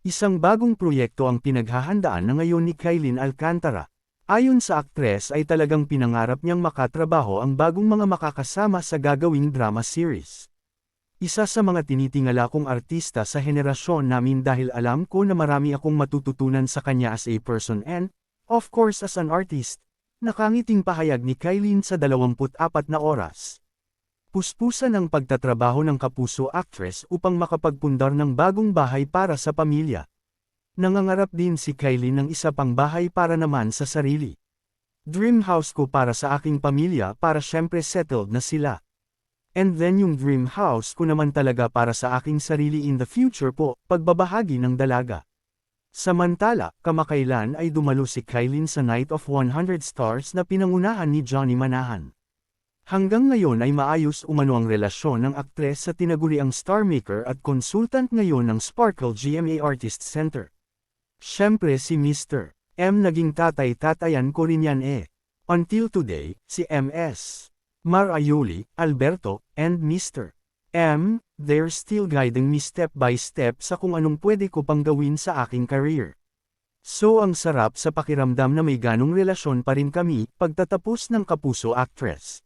Isang bagong proyekto ang pinaghahandaan na ngayon ni Kailin Alcantara. Ayon sa aktres ay talagang pinangarap niyang makatrabaho ang bagong mga makakasama sa gagawing drama series. Isa sa mga tinitingala kong artista sa henerasyon namin dahil alam ko na marami akong matututunan sa kanya as a person and, of course as an artist. Nakangiting pahayag ni Kailin sa 24 na oras. Puspusan ang pagtatrabaho ng kapuso actress upang makapagpundar ng bagong bahay para sa pamilya. Nangangarap din si Kylie ng isa pang bahay para naman sa sarili. Dream house ko para sa aking pamilya para syempre settled na sila. And then yung dream house ko naman talaga para sa aking sarili in the future po, pagbabahagi ng dalaga. Samantala, kamakailan ay dumalo si Kylie sa Night of 100 Stars na pinangunahan ni Johnny Manahan. Hanggang ngayon ay maayos umano ang relasyon ng aktres sa tinaguriang star maker at consultant ngayon ng Sparkle GMA Artist Center. Siyempre si Mr. M naging tatay-tatayan ko rin yan eh. Until today, si MS. Mar Ayuli, Alberto, and Mr. M, they're still guiding me step by step sa kung anong pwede ko pang gawin sa aking career. So ang sarap sa pakiramdam na may ganong relasyon pa rin kami, pagtatapos ng Kapuso Actress.